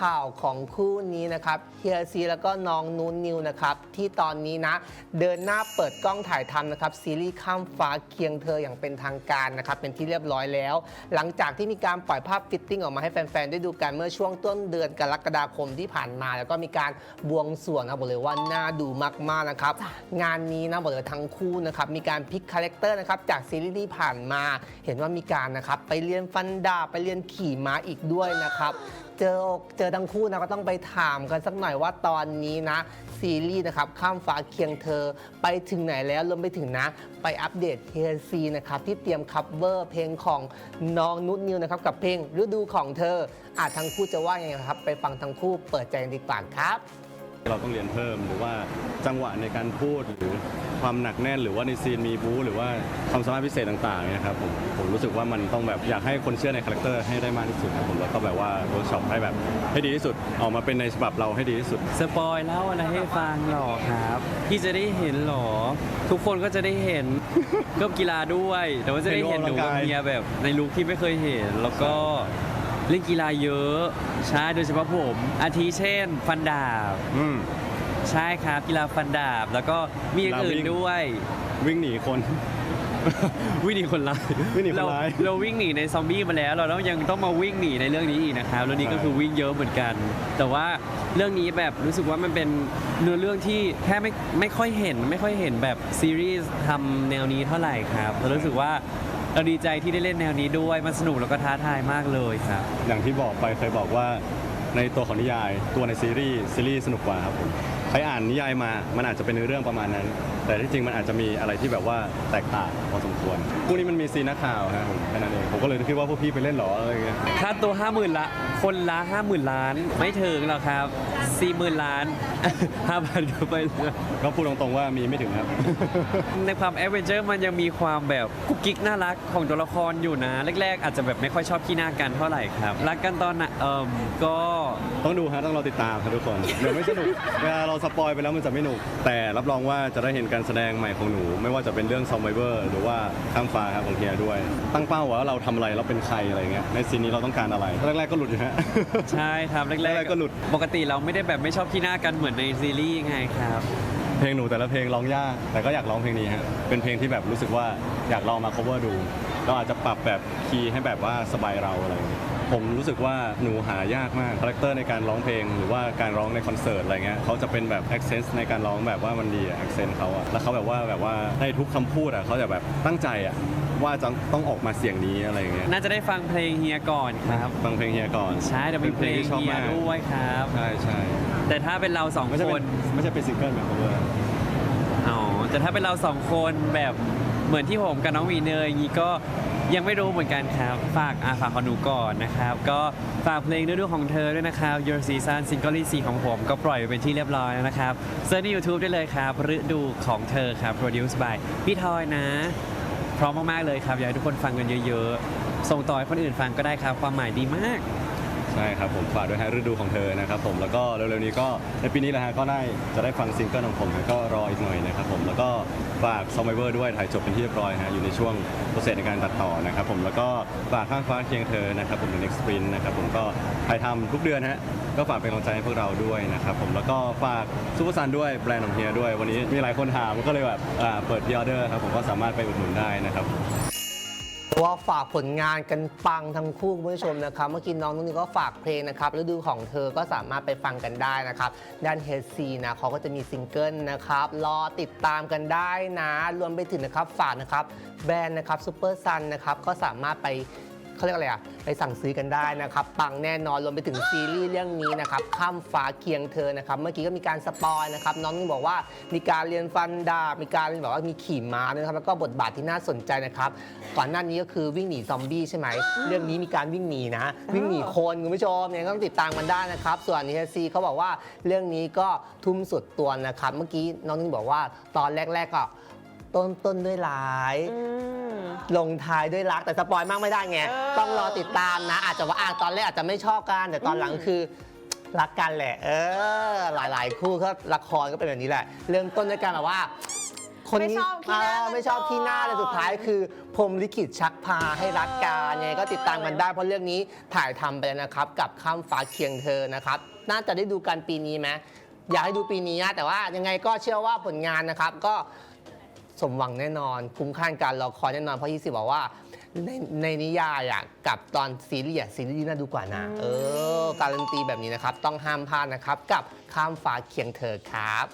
ข่าวของคู่นี้นะครับเฮียซีแล้วก็น้องนูนนิวนะครับที่ตอนนี้นะ เดินหน้าเปิดกล้องถ่ายทำนะครับซีรีส์ข้ามฟ้าเคียงเธออย่างเป็นทางการนะครับเป็นที่เรียบร้อยแล้ว หลังจากที่มีการปล่อยภาพฟิตติ้งออกมาให้แฟนๆได้ดูกันเมื่อช่วงต้นเดือนกรกฎาคมที่ผ่านมา แล้วก็มีการบวงสรวงนะบอกเลยว่าน่าดูมากๆนะครับงานนี้นะบอกเลยว่าทั้งคู่นะครับมีการพลิกคาแรคเตอร์นะครับจากซีรีส์ที่ผ่านมา เห็นว่ามีการนะครับไปเรียนฟันดาบไปเรียนขี่ม้าอีกด้วยนะครับ เจอเจอทั้งคู่นะก็ต้องไปถามกันสักหน่อยว่าตอนนี้นะ ซีรีส์นะครับข้ามฟ้าเคียงเธอไปถึงไหนแล้วรวมไปถึงนะ ไปอัปเดตเฮซีนะครับที่เตรียมคัฟเวอร์เพลงของน้องนุชนิวนะครับกับเพลงฤดูของเธออาจทั้งคู่จะว่ายังไงครับ ไปฟังทั้งคู่เปิดใจกันดีกว่าครับ เราต้องเรียนเพิ่มหรือว่าจังหวะในการพูดหรือความหนักแน่นหรือว่าในซีนมีบู๊หรือว่าความสามารถพิเศษต่างๆเนี่ยครับผมผมรู้สึกว่ามันต้องแบบอยากให้คนเชื่อในคาแรคเตอร์ให้ได้มากที่สุดครับผมแล้วก็แบบว่าเวิร์กช็อปให้แบบให้ดีที่สุดออกมาเป็นในฉบับเราให้ดีที่สุด สปอยเล่าอะไรให้ฟังหรอครับพี่จะได้เห็นหรอ ทุกคนก็จะได้เห็น ก็กีฬาด้วย แต่ว่าจะได้เห็นหนูกับเมียแบบในลุคที่ไม่เคยเห็นแล้วก็ เล่นกีฬาเยอะใช่โดยเฉพาะผม อาทิเช่น ฟันดาบ อืม ใช่ครับกีฬาฟันดาบ แล้วก็มีอย่างอื่นกีฬาวิ่ง ด้วย วิ่งหนีคน วิ่งหนีคนร้ายวิ่งหนีคนร้าย เเราวิ่งหนีในซอมบี้มาแล้ว เราต้องยังต้องมาวิ่งหนีในเรื่องนี้อีกนะครับเรื่องนี้ก็คือวิ่งเยอะเหมือนกัน แต่ว่าเรื่องนี้แบบรู้สึกว่ามันเป็นเนื้อเรื่องที่แค่ไม่ไม่ค่อยเห็น ไม่ค่อยเห็นแบบซีรีส์ทำแนวนี้เท่าไหร่ครับเรารู้สึกว่า เราดีใจที่ได้เล่นแนวนี้ด้วยมันสนุกแล้วก็ท้าทายมากเลยครับ อย่างที่บอกไปเคยบอกว่าในตัวของนิยายตัวในซีรีส์ซีรีส์สนุกกว่าครับผมใครอ่านนิยายมา มันอาจจะเป็นเรื่องประมาณนั้น แต่ที่จริงมันอาจจะมีอะไรที่แบบว่าแตกต่างพอสมควรพวกนี้มันมีซีนนักข่าวครับผมแค่นั้นเองผมก็เลยคิดว่าพวกพี่ไปเล่นเหรออะไรอย่างเงี้ยค่าตัว 5 0,000ละคนละ50,000 ล้านไม่ถึงหรอกครับ 40,000ล้าน5,000ก็ไปเลยก็พูดตรงๆว่ามีไม่ถึงครับ ในความแอดเวนเจอร์มันยังมีความแบบกุ๊กกิ๊กน่ารักของตัวละครอยู่นะ แรกๆ อาจจะแบบไม่ค่อยชอบขี้หน้ากันเท่าไหร่ครับ รักกันตอนน่ะเอ่มก็ต้องดูฮะต้องรอติดตามครับทุกคนเดี๋ยวไม่สนุกเวลาเราสปอยไปแล้วมันจะไม่หนุก แต่รับรองว่าจะได้เห็นการแสดงใหม่ของหนู ไม่ว่าจะเป็นเรื่องซอมไบเวอร์หรือว่าข้ามฟ้าครับของเฮียด้วย ตั้งเป้าว่าเราทำอะไรเราเป็นใครอะไรเงี้ยในซีนนี้เราต้องการอะไรแรกๆก็หลุดอยู่ฮะ ใช่ครับแรกแรกๆก็หลุด ปกติเราไม่ได้แบบไม่ชอบขี้หน้ากันเหมือนในซีรีส์ไงครับ เพลงหนูแต่ละเพลงร้องยากแต่ก็อยากร้องเพลงนี้ฮะเป็นเพลงที่แบบรู้สึกว่าอยากลองมา cover ดูเราอาจจะปรับแบบคีย์ให้แบบว่าสบายเราอะไรอย่างเงี้ย ผมรู้สึกว่าหนูหายากมากคาแรคเตอร์ในการร้องเพลง หรือว่าการร้องในคอนเสิร์ตอะไรเงี้ยเขาจะเป็นแบบ accent ในการร้องแบบว่ามันดีอะ accent เขาอะแล้วเขาแบบว่าแบบว่าในทุกคำพูดอะเขาจะแบบตั้งใจอะว่าจะต้องออกมาเสียงนี้อะไรอย่างเงี้ยน่าจะได้ฟังเพลงเฮียก่อนครับฟังเพลงเฮียก่อนใช่แต่มีเพลงที่ชอบเฮียมากด้วยครับ ใช่ใช่แต่ถ้าเป็นเราสองไม่ใช่คเป็นนไม่ใช่เป็นซิงเกิลแบบ cover อ๋อแต่ถ้าเป็นเราสองคนแบบ เหมือนที่ผมกับน้องหมีเนยอย่างนี้ก็ยังไม่รู้เหมือนกันครับ ฝากอาฝากขอหนูก่อนนะครับ ก็ฝากเพลงฤดูของเธอด้วยนะครับ Your Season ซิงเกิลที่4ของผมก็ปล่อยไปเป็นที่เรียบร้อยแล้วนะครับเซิร์ชใน YouTube ได้เลยครับฤดูของเธอครับ Produced by พี่ทอยนะ พร้อมมากๆเลยครับ อยากให้ทุกคนฟังกันเยอะๆ ส่งต่อให้คนอื่นฟังก็ได้ครับ ความหมายดีมาก ใช่ครับผมฝากด้วยฮะฤดูของเธอนะครับผมแล้วก็เร็วๆนี้ก็ในปีนี้แหละฮะก็ได้จะได้ฟังซิงเกิลของผมก็รออีกหน่อยนะครับผมแล้วก็ฝากซอมไบเวอร์ด้วยถ่ายจบเป็นที่เรียบร้อยฮะอยู่ในช่วงโปรเซสในการตัดต่อนะครับผมแล้วก็ฝากข้างฟ้าเคียงเธอนะครับผมใน next sprint นะครับผมก็ถ่ายทำทุกเดือนฮะก็ฝากเป็นกำลังใจให้พวกเราด้วยนะครับผมแล้วก็ฝากซูเปอร์ซันด้วยแบรนด์ของเฮียด้วย วันนี้มีหลายคนถามก็เลยแบบอ่าเปิดพ r ออเดอร์ครับผมก็สามารถไปอุดหนุนได้นะครับ ว่าฝากผลงานกันปังทั้งคู่คุณผู้ชมนะครับ เมื่อกี้น้องนุ่นนี่ก็ฝากเพลงนะครับฤดูของเธอก็สามารถไปฟังกันได้นะครับด้านเฮซีนะเขาก็จะมีซิงเกิลนะครับรอติดตามกันได้นะ รวมไปถึงนะครับฝากนะครับแบรนด์นะครับซูเปอร์ซันนะครับก็สามารถไป เขาเรียกอะไรอะไปสั่งซื้อกันได้นะครับ ปังแน่นอนรวมไปถึงซีรีส์เรื่องนี้นะครับข้ามฟ้าเคียงเธอนะครับ เมื่อกี้ก็มีการสปอยนะครับน้องนี่บอกว่ามีการเรียนฟันดาบมีการแบบว่ามีขี่ม้าด้วยนะครับแล้วก็บทบาทที่น่าสนใจนะครับก่อนหน้านี้ก็คือวิ่งหนีซอมบี้ใช่ไหมเรื่องนี้มีการวิ่งหนีนะวิ่งหนีคนคุณผู้ชมยังต้องติดตามกันได้นะครับ ส่วนนีเซีเขาบอกว่าเรื่องนี้ก็ทุ่มสุดตัวนะครับ เมื่อกี้น้องนี่บอกว่าตอนแรก ๆก็ต้นต้นด้วยร้าย ลงท้ายด้วยรักแต่สปอยมากไม่ได้ไงเออต้องรอติดตามนะ อาจจะว่าอะตอนแรกอาจจะไม่ชอบกัน แต่ตอนหลังคือรักกันแหละ เออ หลาย ๆ คู่ก็ละครก็เป็นแบบนี้แหละ เริ่มต้นด้วยกันแบบว่า คนไม่นี้ชอบที่หน้าอ่ากันไม่ชอบที่หน้าก่อนแต่สุดท้ายคือพรหมลิขิตชักพาให้รักกันยังไงก็ติดตามกันได้เพราะเรื่องนี้ถ่ายทำไปแล้วนะครับ กับข้ามฟ้าเคียงเธอนะครับ น่าจะได้ดูกันปีนี้ไหมอยากให้ดูปีนี้นะแต่ว่ายังไงก็เชื่อว่าผลงานนะครับ ก็ สมหวังแน่นอน คุ้มค่าการรอคอยแน่นอน เพราะยี่สิบอกว่าในในนิยายอะกับตอนซีรีส์อะซีรีส์น่าดูกว่านะ เออ การันตีแบบนี้นะครับ ต้องห้ามพลาดนะครับ กับข้ามฟ้าเคียงเธอครับ